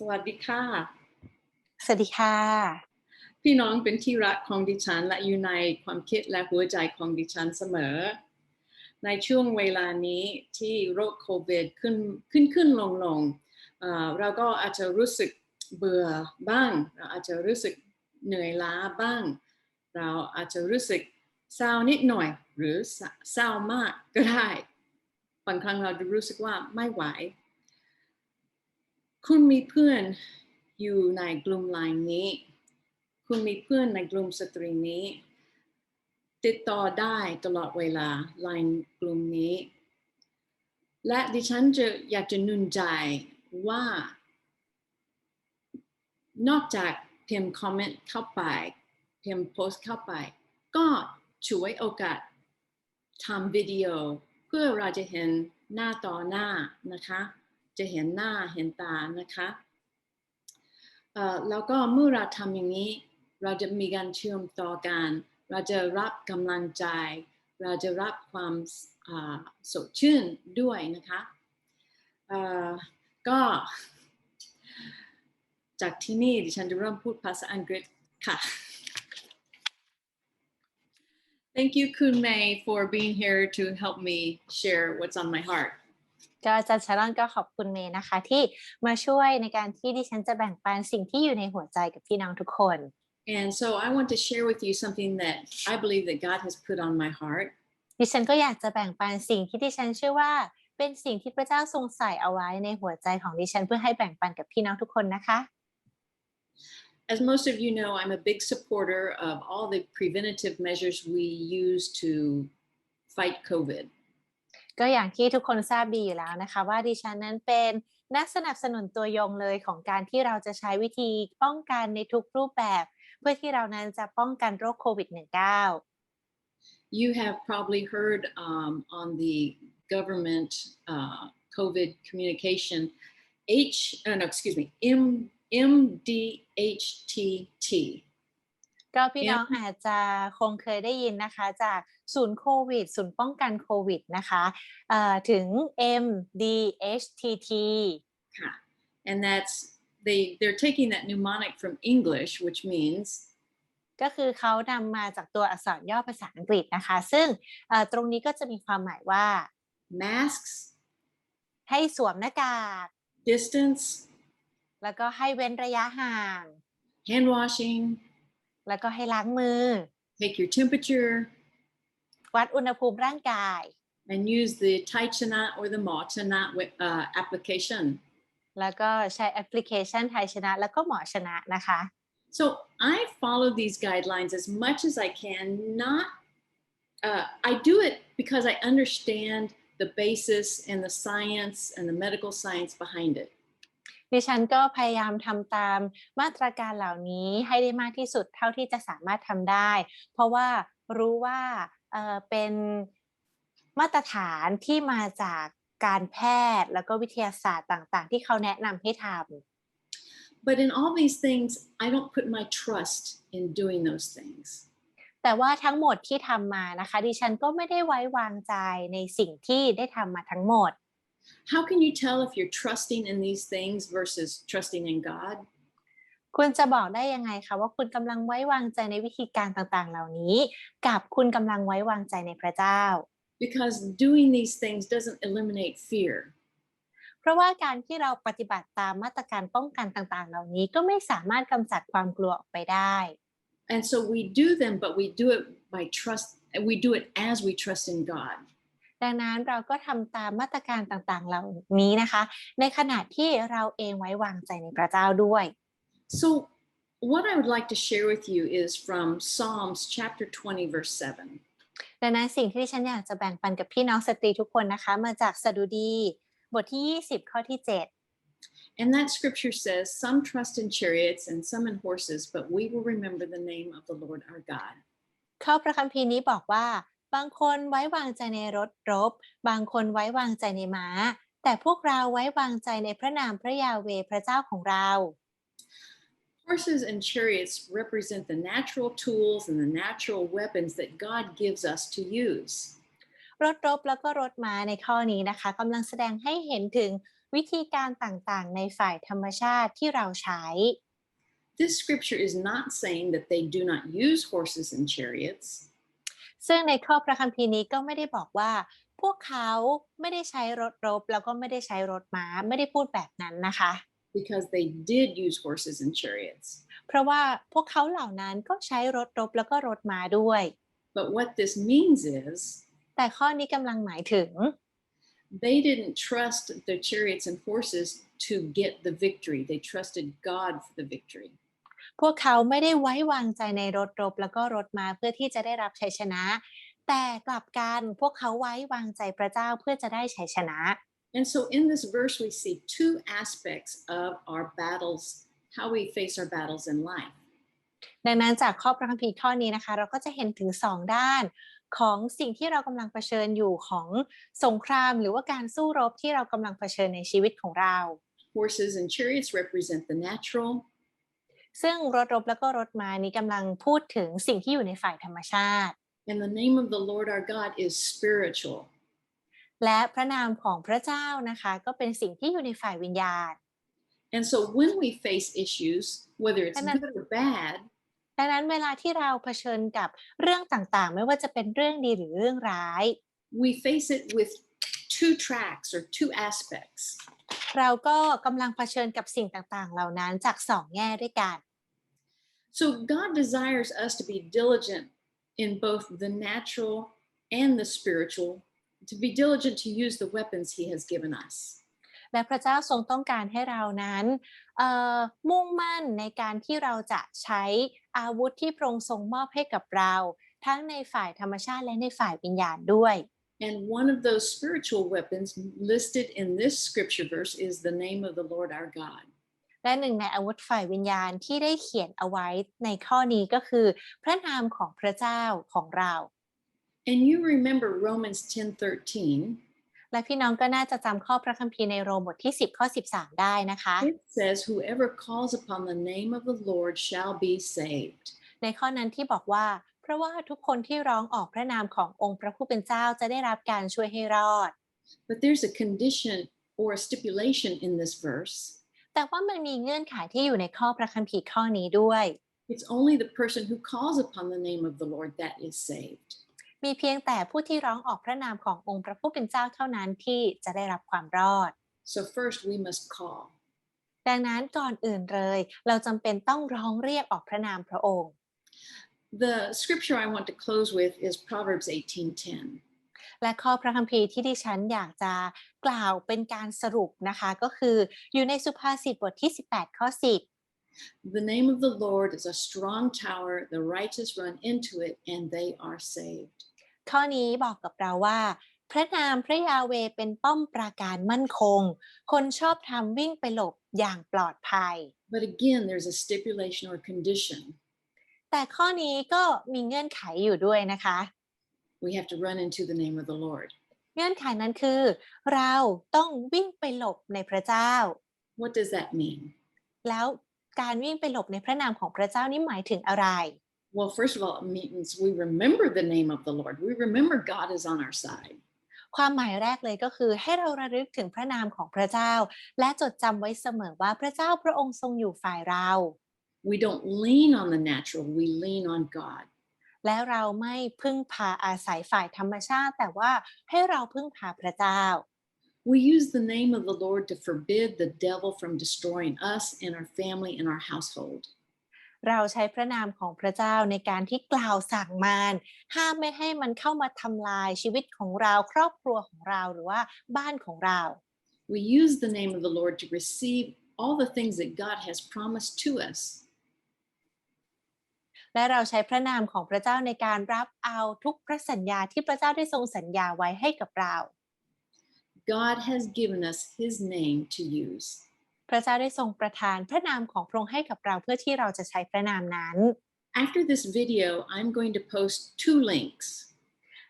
สวัสดีค่ะ สวัสดีค่ะ พี่น้องเป็นที่รักของดิฉันและอยู่ในความคิดและหัวใจของดิฉันเสมอ ในช่วงเวลานี้ที่โรคโควิดขึ้นขึ้นขึ้นลงลงเอ่อเราก็อาจจะรู้สึกเบื่อบ้าง เราอาจจะรู้สึกเหนื่อยล้าบ้าง เราอาจจะรู้สึกเศร้านิดหน่อยหรือเศร้ามากก็ได้บางครั้งเราจะรู้สึกว่าไม่ไหว คุณมีเพื่อนอยู่ในกลุ่มไลน์นี้ คุณมีเพื่อนในกลุ่มสตรีนี้ ติดต่อได้ตลอดเวลาไลน์กลุ่มนี้ และดิฉันจะอยากจะนุนใจว่า นอกจากพิมพ์คอมเมนต์เข้าไปพิมพ์โพสต์เข้าไป ก็ช่วยโอกาสทำวิดีโอ เพื่อเราจะเห็นหน้าต่อหน้านะคะ จะเห็นหน้าเห็นตานะคะเอ่อแล้วก็เมื่อเราทำอย่างนี้ เราจะมีการเชื่อมต่อกัน เราจะรับกำลังใจ เราจะรับความสดชื่นด้วยนะคะเอ่อก็จากที่นี่ดิฉันจะเริ่มพูดภาษาอังกฤษค่ะ Thank you, Kun Mei, for being here to help me share what's on my heart. ก็อาจารย์ชารอนก็ขอบคุณเมย์นะคะ ที่มาช่วยในการที่ดิฉันจะแบ่งปันสิ่งที่อยู่ในหัวใจกับพี่น้องทุกคน And so I want to share with you something that I believe that God has put on my heart. ดิฉันก็อยากจะแบ่งปันสิ่งที่ดิฉันเชื่อว่าเป็นสิ่งที่พระเจ้าทรงใส่เอาไว้ในหัวใจของดิฉันเพื่อให้แบ่งปันกับพี่น้องทุกคนนะคะ As most of you know, I'm a big supporter of all the preventative measures we use to fight COVID. ก็อย่างที่ทุกคนทราบดีอยู่แล้วนะคะ ว่าดิฉันนั้นเป็นนักสนับสนุนตัวยงเลยของการที่เราจะใช้วิธีป้องกันในทุกรูปแบบ เพื่อที่เรานั้นจะป้องกันโรคโควิด -19 You have probably heard um, on the government uh, COVID communication H, uh, no, excuse me, M, MDHTT. ก็พี่น้องอาจจะคงเคยได้ยินนะคะ จากศูนย์โควิด ศูนย์ป้องกันโควิดนะคะเอ่อถึง MDHTT ค่ะ. And that's they they're taking that mnemonic from English, which means ก็คือเขานำมาจากตัวอักษรย่อภาษาอังกฤษนะคะ ซึ่งเอ่อตรงนี้ก็จะมีความหมายว่า masks, ให้สวมหน้ากาก distance, แล้วก็ให้เว้นระยะห่าง hand washing, แล้วก็ให้ล้างมือ take your temperature, วัดอุณหภูมิร่างกาย and use the Tai Chana or the Ma Chana uh, application. แล้วก็ใช้แอปพลิเคชันไทยชนะ แล้วก็หมอชนะนะคะ So I follow these guidelines as much as I can. Not, uh, I do it because I understand the basis and the science and the medical science behind it. ดิฉันก็พยายามทำตามมาตรการเหล่านี้ให้ได้มากที่สุดเท่าที่จะสามารถทำได้ เพราะว่ารู้ว่าเอ่อเป็นมาตรฐานที่มาจากการแพทย์แล้วก็วิทยาศาสตร์ต่างๆ ที่เขาแนะนำให้ท But in all these things, I don't put my trust in doing those things. ำแต่ว่าทั้งหมดที่ทำมานะคะ ดิฉันก็ไม่ได้ไว้วางใจในสิ่งที่ได้ทำมาทั้งหมด How can you tell if you're trusting in these things versus trusting in God? คุณจะบอกได้ยังไงคะว่าคุณกำลังไว้วางใจในวิธีการต่างๆ เหล่านี้ กับคุณกำลังไว้วางใจในพระเจ้า Because doing these things doesn't eliminate fear. เพราะว่าการที่เราปฏิบัติตามมาตรการป้องกันต่างๆ เหล่านี้ก็ไม่สามารถกำจัดความกลัวออกไปได้ And so we do them, but we do it by trust, we do it as we trust in God. ดังนั้นเราก็ทำตามมาตรการต่างๆ เหล่านี้นะคะ ในขณะที่เราเองไว้วางใจในพระเจ้าด้วย So, what I would like to share with you is from Psalms chapter 20, verse 7. ดังนั้นสิ่งที่ดิฉันอยากจะแบ่งปันกับพี่น้องสตรีทุกคนนะคะ มาจากสดุดี บทที่ 20 ข้อที่ 7 And that scripture says, Some trust in chariots and some in horses, but we will remember the name of the Lord our God. ข้อพระคัมภีร์นี้บอกว่า บางคนไว้วางใจในรถรบ บางคนไว้วางใจในม้า แต่พวกเราไว้วางใจในพระนามพระยาเวห์พระเจ้าของเรา Horses and chariots represent the natural tools and the natural weapons that God gives us to use. รถรบแล้วก็รถม้าในข้อนี้นะคะกำลังแสดงให้เห็นถึงวิธีการต่างๆ ในฝ่ายธรรมชาติที่เราใช้ This scripture is not saying that they do not use horses and chariots. ซึ่งในข้อพระคัมภีร์นี้ก็ไม่ได้บอกว่า พวกเขาไม่ได้ใช้รถรบ แล้วก็ไม่ได้ใช้รถม้าไม่ได้พูดแบบนั้นนะคะ because they did use horses and chariots. เพราะว่าพวกเขาเหล่านั้นก็ใช้รถรบแล้วก็รถม้าด้วย But what this means is แต่ข้อนี้กำลังหมายถึง they didn't trust the chariots and horses to get the victory. They trusted God for the victory. พวกเขาไม่ได้ไว้วางใจในรถรบแล้วก็รถม้าเพื่อที่จะได้รับชัยชนะ แต่กลับกันพวกเขาไว้วางใจพระเจ้าเพื่อจะได้ชัยชนะ And so in this verse, we see two aspects of our battles, how we face our battles in life. ดังนั้นจากข้อพระคัมภีร์ข้อนี้นะคะ เราก็จะเห็นถึงสองด้านของสิ่งที่เรากำลังเผชิญอยู่ของสงครามหรือว่าการสู้รบที่เรากำลังเผชิญในชีวิตของเรา Horses and chariots represent the natural, ซึ่งรถรบแล้วก็รถม้านี้กำลังพูดถึงสิ่งที่อยู่ในฝ่ายธรรมชาติ and the name of the Lord our God is spiritual. และพระนามของพระเจ้านะคะก็เป็นสิ่งที่อยู่ในฝ่ายวิญญาณ And so when we face issues, whether it's And then- good or bad, ดังนั้นเวลาที่เราเผชิญกับเรื่องต่างๆ ไม่ว่าจะเป็นเรื่องดีหรือเรื่องร้าย we face it with two tracks or two aspects. เราก็กำลังเผชิญกับสิ่งต่างๆ เหล่านั้นจากสองแง่ด้วยกัน So God desires us to be diligent in both the natural and the spiritual, to be diligent to use the weapons He has given us. และพระเจ้าทรงต้องการให้เรานั้นเอ่อมุ่งมั่นในการที่เราจะใช้อาวุธที่พระองค์ทรงมอบให้กับเรา ทั้งในฝ่ายธรรมชาติและในฝ่ายวิญญาณด้วย And one of those spiritual weapons listed in this scripture verse is the name of the Lord our God. และหนึ่งในอาวุธฝ่ายวิญญาณที่ได้เขียนเอาไว้ในข้อนี้ก็คือ พระนามของพระเจ้าของเรา And you remember Romans 10:13. และพี่น้องก็น่าจะจำข้อพระคัมภีร์ในโรมบทที่ 10 ข้อ 13 ได้นะคะ It says, Whoever calls upon the name of the Lord shall be saved. ในข้อนั้นที่บอกว่า เพราะว่าทุกคนที่ร้องออกพระนามขององค์พระผู้เป็นเจ้าจะได้รับการช่วยให้รอด But there's a condition or a stipulation in this verse. แต่ว่ามันมีเงื่อนไขที่อยู่ในข้อพระคัมภีร์ข้อนี้ด้วย It's only the person who calls upon the name of the Lord that is saved. มีเพียงแต่ผู้ที่ร้องออกพระนามขององค์พระผู้เป็นเจ้าเท่านั้นที่จะได้รับความรอด So first we must call. ดังนั้นก่อนอื่นเลย เราจำเป็นต้องร้องเรียกออกพระนามพระองค์ The scripture I want to close with is Proverbs 18:10. และข้อพระคัมภีร์ที่ดิฉันอยากจะกล่าวเป็นการสรุปนะคะ ก็คืออยู่ในสุภาษิตบทที่ 18 ข้อ 10 The name of the Lord is a strong tower, the righteous run into it and they are saved. ข้อนี้บอกกับเราว่า พระนามพระยาเวเป็นป้อมปราการมั่นคง คนชอบทำวิ่งไปหลบอย่างปลอดภัย But again, there's a stipulation or condition. แต่ข้อนี้ก็มีเงื่อนไขอยู่ด้วยนะคะ We have to run into the name of the Lord. เงื่อนไขนั้นคือเราต้องวิ่งไปหลบในพระเจ้า What does that mean? แล้วการวิ่งไปหลบในพระนามของพระเจ้านี่หมายถึงอะไร Well, first of all, it means we remember the name of the Lord. We remember God is on our side. ความหมายแรกเลยก็คือให้เราระลึกถึงพระนามของพระเจ้า และจดจำไว้เสมอว่าพระเจ้าพระองค์ทรงอยู่ฝ่ายเรา We don't lean on the natural, we lean on God. และเราไม่พึ่งพาอาศัยฝ่ายธรรมชาติ แต่ว่าให้เราพึ่งพาพระเจ้า We use the name of the Lord to forbid the devil from destroying us and our family and our household. เราใช้พระนามของพระเจ้าในการที่กล่าวสั่งมารห้ามไม่ให้มันเข้ามาทำลายชีวิตของเราครอบครัวของเราหรือว่าบ้านของเรา We use the name of the Lord to receive all the things that God has promised to us. และเราใช้พระนามของพระเจ้าในการรับเอาทุกพระสัญญาที่พระเจ้าได้ทรงสัญญาไว้ให้กับเรา God has given us his name to use. พระเจ้าได้ทรงประทานพระนามของพระองค์ให้กับเราเพื่อที่เราจะใช้พระนามนั้น After this video, I'm going to post two links.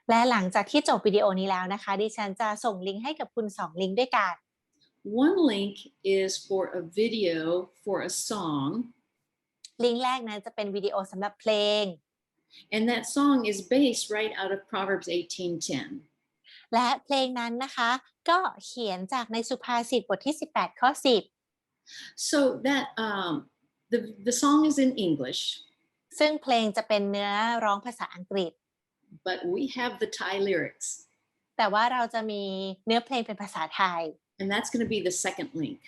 และหลังจากที่จบวิดีโอนี้แล้วนะคะ ดิฉันจะส่งลิงก์ให้กับคุณสองลิงก์ด้วยกัน One link is for a video for a song, ลิงก์แรกนั้นจะเป็นวิดีโอสำหรับเพลง and that song is based right out of Proverbs 18:10. และเพลงนั้นนะคะ ก็เขียนจากในสุภาษิตบทที่ 18 ข้อ So that um, the the song is in English, 10ซึ่งเพลงจะเป็นเนื้อร้องภาษาอังกฤษ but we have the Thai lyrics, แต่ว่าเราจะมีเนื้อเพลงเป็นภาษาไทย and that's going to be the second link.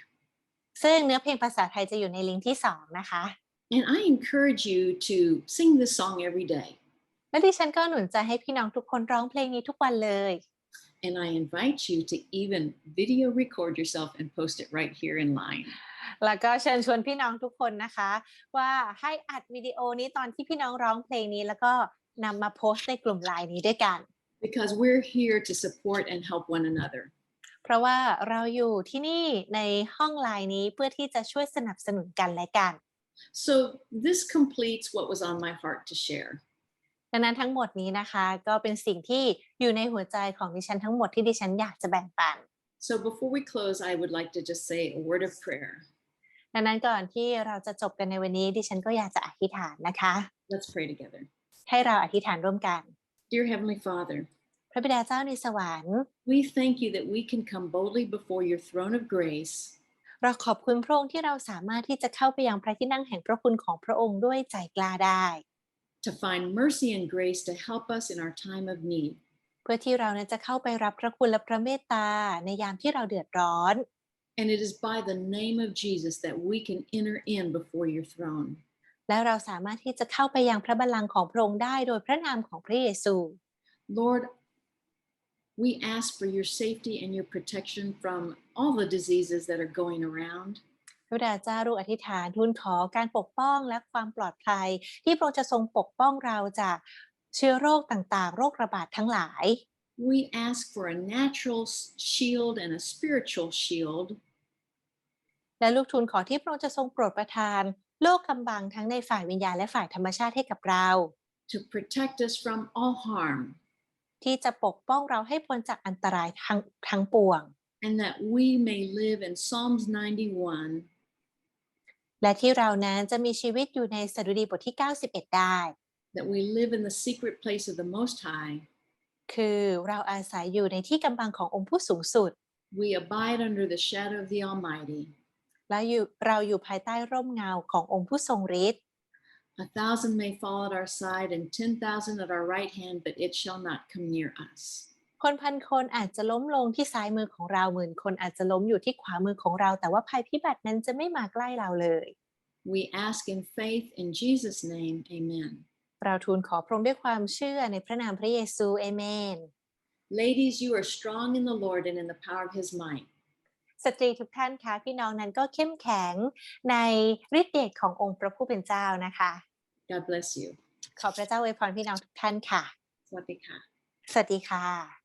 ซึ่งเนื้อเพลงภาษาไทยจะอยู่ในลิงก์ที่2นะคะ And I encourage you to sing this song every day. และดิฉันก็หนุนใจให้พี่น้องทุกคนร้องเพลงนี้ทุกวันเลย And I invite you to even video record yourself and post it right here in line. แล้วก็เชิญชวนพี่น้องทุกคนนะคะ ว่าให้อัดวิดีโอนี้ตอนที่พี่น้องร้องเพลงนี้แล้วก็นำมาโพสต์ในกลุ่มไลน์นี้ด้วยกัน Because we're here to support and help one another. เพราะว่าเราอยู่ที่นี่ในห้องไลน์นี้เพื่อที่จะช่วยสนับสนุนกันและกัน So this completes what was on my heart to share. ดังนั้นทั้งหมดนี้นะคะ ก็เป็นสิ่งที่อยู่ในหัวใจของดิฉันทั้งหมดที่ดิฉันอยากจะแบ่งปัน So before we close, I would like to just say a word of prayer. ดังนั้นก่อนที่เราจะจบกันในวันนี้ ดิฉันก็อยากจะอธิษฐานนะคะ Let's pray together. ให้เราอธิษฐานร่วมกัน Dear Heavenly Father, พระบิดาเจ้าในสวรรค์ we thank you that we can come boldly before your throne of grace เราขอบคุณพระองค์ที่เราสามารถที่จะเข้าไปยังพระที่นั่งแห่งพระคุณของพระองค์ด้วยใจกล้าได้ to find mercy and grace to help us in our time of need. เพื่อที่เรานั้นจะเข้าไปรับพระคุณและพระเมตตาในยามที่เราเดือดร้อน And it is by the name of Jesus that we can enter in before your throne. และเราสามารถที่จะเข้าไปยังพระบัลลังก์ของพระองค์ได้โดยพระนามของพระเยซู Lord, we ask for your safety and your protection from all the diseases that are going around. พระบิดาเจ้าลูกอธิษฐานทูลขอการปกป้องและความปลอดภัย ที่พระองค์จะทรงปกป้องเราจากเชื้อโรคต่างๆ โรคระบาดทั้งหลาย We ask for a natural s- shield and a spiritual shield และลูกทูลขอที่พระองค์จะทรงโปรดประทานโลกกำบังทั้งในฝ่ายวิญญาณและฝ่ายธรรมชาติให้กับเรา to protect us from all harm ที่จะปกป้องเราให้พ้นจากอันตรายทั้งทั้งปวง and that we may live in Psalms 91และที่เรานั้นจะมีชีวิตอยู่ในสดุดีบทที่ 91 ได้ that we live in the secret place of the Most High. คือเราอาศัยอยู่ในที่กำบังขององค์ผู้สูงสุด We abide under the shadow of the Almighty. และอยู่เราอยู่ภายใต้ร่มเงาขององค์ผู้ทรงฤทธิ์ A thousand may fall at our side and 10,000 at our right hand, but it shall not come near us. คนพันคนอาจจะล้มลงที่ซ้ายมือของเราหมื่นคนอาจจะล้มอยู่ที่ขวามือของเรา แต่ว่าภัยพิบัตินั้นจะไม่มาใกล้เราเลย We ask in faith in Jesus' name, amen. เราทูลขอพระองค์ด้วยความเชื่อในพระนามพระเยซูเอเมน Ladies, you are strong in the Lord and in the power of his might. สตรีทุกท่านคะพี่น้องนั้นก็เข้มแข็งในฤทธิ์เดชขององค์พระผู้เป็นเจ้านะคะ God bless you. ขอพระเจ้าอวยพรพี่น้องทุกท่านค่ะ Swadika. สวัสดีค่ะ